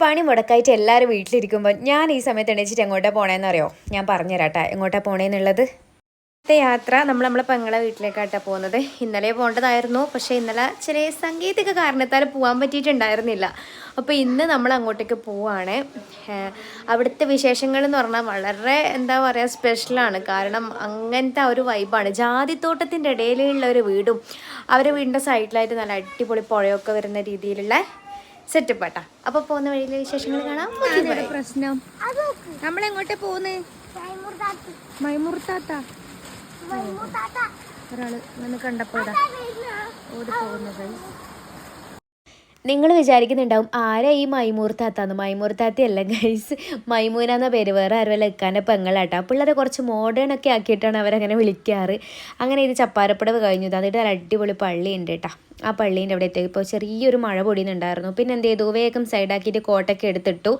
പണി മുടക്കായിട്ട് എല്ലാവരും വീട്ടിലിരിക്കുമ്പോൾ ഞാൻ ഈ സമയത്ത് എണീച്ചിട്ട് എങ്ങോട്ടാണ് പോണേന്ന് അറിയോ ഞാൻ പറഞ്ഞുതരാട്ടെ. എങ്ങോട്ടാണ് പോണേന്നുള്ളത്? ഇന്നത്തെ യാത്ര നമ്മൾ നമ്മളെ പെങ്ങളെ വീട്ടിലേക്കാട്ടാണ് പോകുന്നത് ഇന്നലെ പോകേണ്ടതായിരുന്നു പക്ഷേ ഇന്നലെ ചില സാങ്കേതിക കാരണത്താൽ പോകാൻ പറ്റിയിട്ടുണ്ടായിരുന്നില്ല. അപ്പോൾ ഇന്ന് നമ്മൾ അങ്ങോട്ടേക്ക് പോവാണ്. അവിടുത്തെ വിശേഷങ്ങൾ എന്ന് പറഞ്ഞാൽ വളരെ എന്താ പറയുക സ്പെഷ്യലാണ് കാരണം അങ്ങനത്തെ ഒരു വൈബാണ് ജാതിത്തോട്ടത്തിന്റെ ഇടയിലുള്ള ഒരു വീടും അവരുടെ വീടിന്റെ സൈഡിലായിട്ട് നല്ല അടിപൊളി പുഴയൊക്കെ വരുന്ന രീതിയിലുള്ള സെറ്റപ്പ് ആട്ടാ. അപ്പൊ പോകുന്ന വഴിയിലെ വിശേഷങ്ങൾ കാണാം. പ്രശ്നം. നമ്മളെങ്ങോട്ടാ പോകുന്നേ? മൈമുർത്താത്ത ഒരാൾ നിന്ന് കണ്ടപ്പോ ഇതാ ഓടി പോകുന്നത്. നിങ്ങൾ വിചാരിക്കുന്നുണ്ടാവും ആരാ ഈ മൈമൂർ താത്താന്ന് താത്തയല്ല ഗൈസ് മൈമൂന എന്ന പേര് വേറെ ആരുമല്ല ഇക്കാന്റെ പെങ്ങളാട്ടോ. പിള്ളേരെ കുറച്ച് മോഡേൺ ഒക്കെ ആക്കിയിട്ടാണ് അവരങ്ങനെ വിളിക്കാറ്. അങ്ങനെ ഇത് ചപ്പാരപ്പടവ് കഴിഞ്ഞു. എന്നിട്ട് ഒരു അടിപൊളി പള്ളി ഉണ്ട് കേട്ടോ ആ പള്ളീന്റെ അവിടെ എത്തി ഇപ്പോൾ ചെറിയൊരു മഴ പൊടിയുന്നുണ്ടായിരുന്നു. പിന്നെ എന്ത് ചെയ്തു? വേഗം സൈഡാക്കിയിട്ട് കോട്ടൊക്കെ എടുത്തിട്ടു.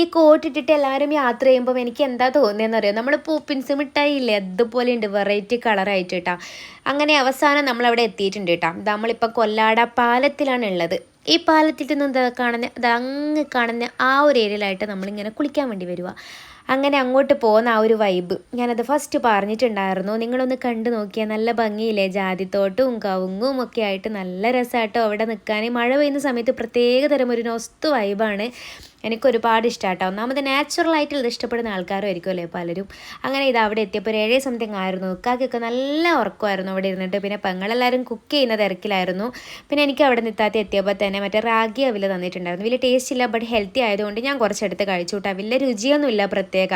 ഈ കോട്ട് ഇട്ടിട്ട് എല്ലാവരും യാത്ര ചെയ്യുമ്പോൾ എനിക്ക് എന്താ തോന്നിയെന്ന് അറിയാം? നമ്മൾ പൂപ്പിൻസ് മിഠായി ഇല്ലേ അതുപോലെ ഉണ്ട് വെറൈറ്റി കളറായിട്ട് കേട്ടോ അങ്ങനെ അവസാനം നമ്മളവിടെ എത്തിയിട്ടുണ്ട് കേട്ടോ നമ്മളിപ്പോൾ കൊല്ലാട പാലത്തിലാണ് ഉള്ളത് ഈ പാലത്തിൽ നിന്ന് എന്താ കാണുന്ന? അത് അങ്ങ് കാണുന്ന ആ ഒരു ഏരിയയിലായിട്ട് നമ്മളിങ്ങനെ കുളിക്കാൻ വേണ്ടി വരിക അങ്ങനെ അങ്ങോട്ട് പോകുന്ന ആ ഒരു വൈബ് ഞാനത് ഫസ്റ്റ് പറഞ്ഞിട്ടുണ്ടായിരുന്നു. നിങ്ങളൊന്ന് കണ്ടു നോക്കിയാൽ നല്ല ഭംഗിയില്ലേ? ജാതിത്തോട്ടവും കവുങ്ങും ഒക്കെ ആയിട്ട് നല്ല രസമായിട്ടോ അവിടെ നിൽക്കാൻ മഴ പെയ്യുന്ന സമയത്ത് പ്രത്യേക തരം ഒരു നൊസ്തു വൈബാണ് എനിക്ക് ഒരുപാട് ഇഷ്ടമാട്ടോ ഒന്നാമത് നാച്ചുറൽ ഇത് ഇഷ്ടപ്പെടുന്ന ആൾക്കാരും ആയിരിക്കുമല്ലേ പലരും. അങ്ങനെ ഇത് അവിടെ എത്തിയപ്പോൾ ഏഴേ സംതിങ് ആയിരുന്നു. ഉക്കാക്കൊക്കെ നല്ല ഉറക്കമായിരുന്നു അവിടെ ഇരുന്നിട്ട്. പിന്നെ പെങ്ങളെല്ലാവരും കുക്ക് ചെയ്യുന്ന തിരക്കിലായിരുന്നു. പിന്നെ എനിക്ക് അവിടെ നിത്താത്തി എത്തിയപ്പോൾ തന്നെ മറ്റേ റാഗി അവിൽ തന്നിട്ടുണ്ടായിരുന്നു. വലിയ ടേസ്റ്റ് ഇല്ല ബട്ട് ഹെൽത്തി ആയതുകൊണ്ട് ഞാൻ കുറച്ചെടുത്ത് കഴിച്ചു കേട്ടോ. വലിയ രുചിയൊന്നുമില്ല പ്രത്യേക.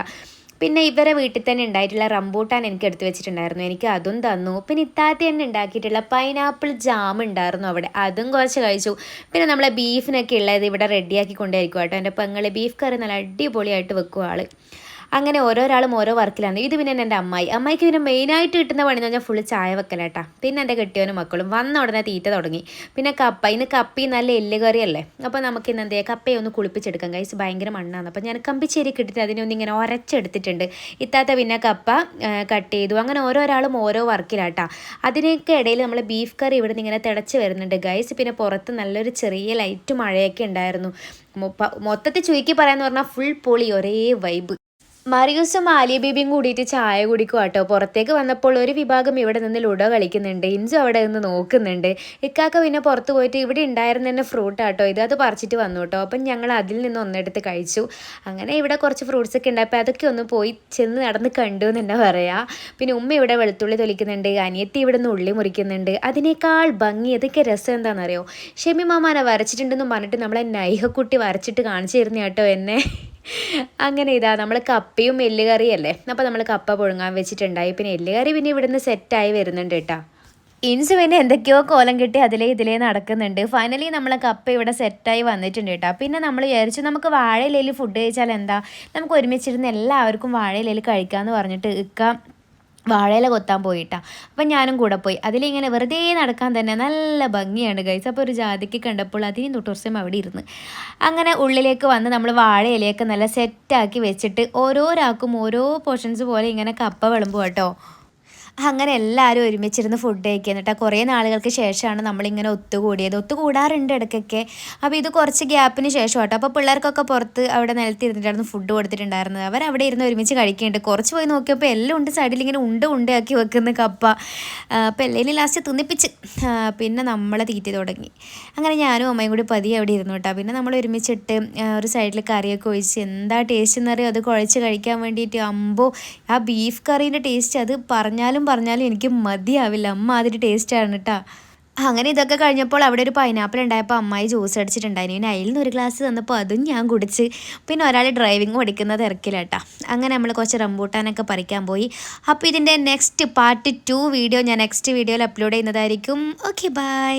പിന്നെ ഇവരെ വീട്ടിൽ തന്നെ ഉണ്ടായിട്ടുള്ള റംബൂട്ടാൻ എനിക്ക് എടുത്തു വെച്ചിട്ടുണ്ടായിരുന്നു. എനിക്ക് അതും തന്നു. പിന്നെ ഇത്താത്തി തന്നെ ഉണ്ടാക്കിയിട്ടുള്ള പൈനാപ്പിൾ ജാം ഉണ്ടായിരുന്നു അവിടെ. അതും കുറച്ച് കഴിച്ചു. പിന്നെ നമ്മളെ ബീഫിനൊക്കെ ഉള്ളത് ഇവിടെ റെഡിയാക്കി കൊണ്ടായിരിക്കും കേട്ടോ എന്റെ പെങ്ങളെ ബീഫ് കറി നല്ല അടിപൊളിയായിട്ട് വെക്കും ആൾ. അങ്ങനെ ഓരോരാളും ഓരോ വർക്കിലാണ്. ഇത് പിന്നെ എന്റെ അമ്മായി. അമ്മായിക്ക് പിന്നെ മെയിനായിട്ട് കിട്ടുന്ന പണി എന്ന് പറഞ്ഞാൽ ഫുള്ള് ചായ വെക്കലാട്ടാ. പിന്നെ എന്റെ കെട്ടിയവനും മക്കളും. വന്ന ഉടനെ തീറ്റ തുടങ്ങി. പിന്നെ കപ്പ. ഇന്ന് കപ്പി നല്ല എല്ല് കറിയല്ലേ അപ്പോൾ നമുക്ക് ഇന്ന് എന്താ കപ്പയെ ഒന്ന് കുളിപ്പിച്ചെടുക്കാം. കഴിച്ച് ഭയങ്കര മണ്ണാണ് അപ്പോൾ ഞാൻ കമ്പിച്ചേരി കിട്ടിയിട്ട് അതിനെ ഒന്ന് ഇങ്ങനെ ഉരച്ചെടുത്തിട്ടുണ്ട് ഇത്താത്ത പിന്നെ കപ്പ കട്ട് ചെയ്തു. അങ്ങനെ ഓരോരാളും ഓരോ വർക്കിലാട്ടാ. അതിനൊക്കെ ഇടയിൽ നമ്മൾ ബീഫ് കറി ഇവിടെ നിന്ന് ഇങ്ങനെ തിളച്ച് വരുന്നുണ്ട് ഗൈസ് പിന്നെ പുറത്ത് നല്ലൊരു ചെറിയ ലൈറ്റ് മഴയൊക്കെ ഉണ്ടായിരുന്നു. മൊത്തത്തിൽ ചുരുക്കി പറയാന്ന് പറഞ്ഞാൽ ഫുൾ പൊളി ഒരേ വൈബ് മറിയൂസും ആലിയ ബീബിയും കൂടിയിട്ട് ചായ കുടിക്കും കേട്ടോ പുറത്തേക്ക് വന്നപ്പോൾ ഒരു വിഭാഗം ഇവിടെ നിന്ന് ലുഡോ കളിക്കുന്നുണ്ട്. ഇൻസു അവിടെ നിന്ന് നോക്കുന്നുണ്ട്. ഇക്കാക്ക പിന്നെ പുറത്ത് പോയിട്ട് ഇവിടെ ഉണ്ടായിരുന്ന തന്നെ ഫ്രൂട്ട് ആട്ടോ ഇത് അത് പറിച്ചിട്ട് വന്നു കേട്ടോ അപ്പം ഞങ്ങൾ അതിൽ നിന്ന് ഒന്നെടുത്ത് കഴിച്ചു. അങ്ങനെ ഇവിടെ കുറച്ച് ഫ്രൂട്ട്സ് ഒക്കെ ഉണ്ടായപ്പോൾ അതൊക്കെ ഒന്ന് പോയി ചെന്ന് നടന്ന് കണ്ടു എന്ന് തന്നെ പറയാം. പിന്നെ ഉമ്മ ഇവിടെ വെളുത്തുള്ളി തൊലിക്കുന്നുണ്ട്. അനിയത്തി ഇവിടെ നിന്ന് ഉള്ളി മുറിക്കുന്നുണ്ട്. അതിനേക്കാൾ ഭംഗി അതൊക്കെ രസം എന്താണെന്നറിയോ? ഷെമി മാമാനെ വരച്ചിട്ടുണ്ടെന്ന് പറഞ്ഞിട്ട് നമ്മളെ നൈഹക്കുട്ടി വരച്ചിട്ട് കാണിച്ചു തരുന്ന കേട്ടോ എന്നെ. അങ്ങനെ ഇതാ നമ്മൾ കപ്പയും എല്ലുകറിയല്ലേ? അപ്പോൾ നമ്മൾ കപ്പ പുഴുങ്ങാൻ വെച്ചിട്ടുണ്ടായി. പിന്നെ എല്ലുകറി പിന്നെ ഇവിടുന്ന് സെറ്റായി വരുന്നുണ്ട് കേട്ടോ. ഇൻസ് പിന്നെ എന്തൊക്കെയോ കോലം കിട്ടി അതിലേ ഇതിലേ നടക്കുന്നുണ്ട്. ഫൈനലി നമ്മളെ കപ്പ ഇവിടെ സെറ്റായി വന്നിട്ടുണ്ട് കേട്ടോ. പിന്നെ നമ്മൾ വിചാരിച്ചു നമുക്ക് വാഴയിലയിൽ ഫുഡ് കഴിച്ചാൽ എന്താ? നമുക്ക് ഒരുമിച്ചിരുന്ന് എല്ലാവർക്കും വാഴയിലയിൽ കഴിക്കാമെന്ന് പറഞ്ഞിട്ട് ഇക്ക വാഴയില കൊത്താൻ പോയിട്ടാ. അപ്പം ഞാനും കൂടെ പോയി. അതിലിങ്ങനെ വെറുതെ നടക്കാൻ തന്നെ നല്ല ഭംഗിയാണ് ഗൈസ് അപ്പോൾ ഒരു ജാതിക്ക് കണ്ടപ്പോൾ അതിനും തൊട്ടുവർഷം അവിടെ ഇരുന്ന്. അങ്ങനെ ഉള്ളിലേക്ക് വന്ന് നമ്മൾ വാഴയിലയൊക്കെ നല്ല സെറ്റാക്കി വെച്ചിട്ട് ഓരോരാക്കും ഓരോ പോർഷൻസ് പോലെ ഇങ്ങനെ കപ്പ വിളമ്പും കേട്ടോ അങ്ങനെ എല്ലാവരും ഒരുമിച്ചിരുന്ന് ഫുഡ് കഴിക്കുക. എന്നിട്ട് കുറേ നാളുകൾക്ക് ശേഷമാണ് നമ്മളിങ്ങനെ ഒത്തുകൂടിയത്. ഒത്തുകൂടാറുണ്ട് ഇടയ്ക്കൊക്കെ. അപ്പോൾ ഇത് കുറച്ച് ഗ്യാപ്പിന് ശേഷം കേട്ടോ. അപ്പോൾ പിള്ളേർക്കൊക്കെ പുറത്ത് അവിടെ നിലത്തിരുന്നിട്ടായിരുന്നു ഫുഡ് കൊടുത്തിട്ടുണ്ടായിരുന്നത്. അവർ അവിടെ ഇരുന്ന് ഒരുമിച്ച് കഴിക്കുന്നുണ്ട്. കുറച്ച് പോയി നോക്കിയപ്പോൾ എല്ലാം ഉണ്ട്. സൈഡിൽ ഇങ്ങനെ ഉണ്ട് ഉണ്ടയാക്കി വെക്കുന്ന കപ്പ. അപ്പം അപ്പോൾ എല്ലാം ലാസ്റ്റ് തിന്നിപ്പിച്ച് പിന്നെ നമ്മളെ തീറ്റി തുടങ്ങി. അങ്ങനെ ഞാനും അമ്മയും കൂടി പതി അവിടെ ഇരുന്നു കേട്ടോ. പിന്നെ നമ്മൾ ഒരുമിച്ചിട്ട് ഒരു സൈഡിൽ കറിയൊക്കെ ഒഴിച്ച്. എന്താ ടേസ്റ്റ് എന്നറിയോ? അത് കുഴച്ച് കഴിക്കാൻ വേണ്ടിയിട്ട്. അമ്പോ ആ ബീഫ് കറീന്റെ ടേസ്റ്റ് അത് പറഞ്ഞാലും പറഞ്ഞാലും എനിക്ക് മതിയാവില്ല. അമ്മ അതിന്റെ ടേസ്റ്റാണ് കേട്ടോ അങ്ങനെ ഇതൊക്കെ കഴിഞ്ഞപ്പോൾ അവിടെ ഒരു പൈനാപ്പിൾ ഉണ്ടായപ്പോൾ അമ്മായി ജ്യൂസ് അടിച്ചിട്ടുണ്ടായിരുന്നു. പിന്നെ അതിൽ നിന്ന് ഒരു ഗ്ലാസ് തന്നപ്പോൾ അതും ഞാൻ കുടിച്ച്. പിന്നെ ഒരാൾ ഡ്രൈവിംഗ് പഠിക്കുന്ന തിരക്കിലാട്ടാ അങ്ങനെ നമ്മൾ കുറച്ച് റംബൂട്ടാനൊക്കെ പറിക്കാൻ പോയി. അപ്പോൾ ഇതിന്റെ നെക്സ്റ്റ് പാർട്ട് ടു വീഡിയോ ഞാൻ നെക്സ്റ്റ് വീഡിയോയിൽ അപ്ലോഡ് ചെയ്യുന്നതായിരിക്കും. Okay bye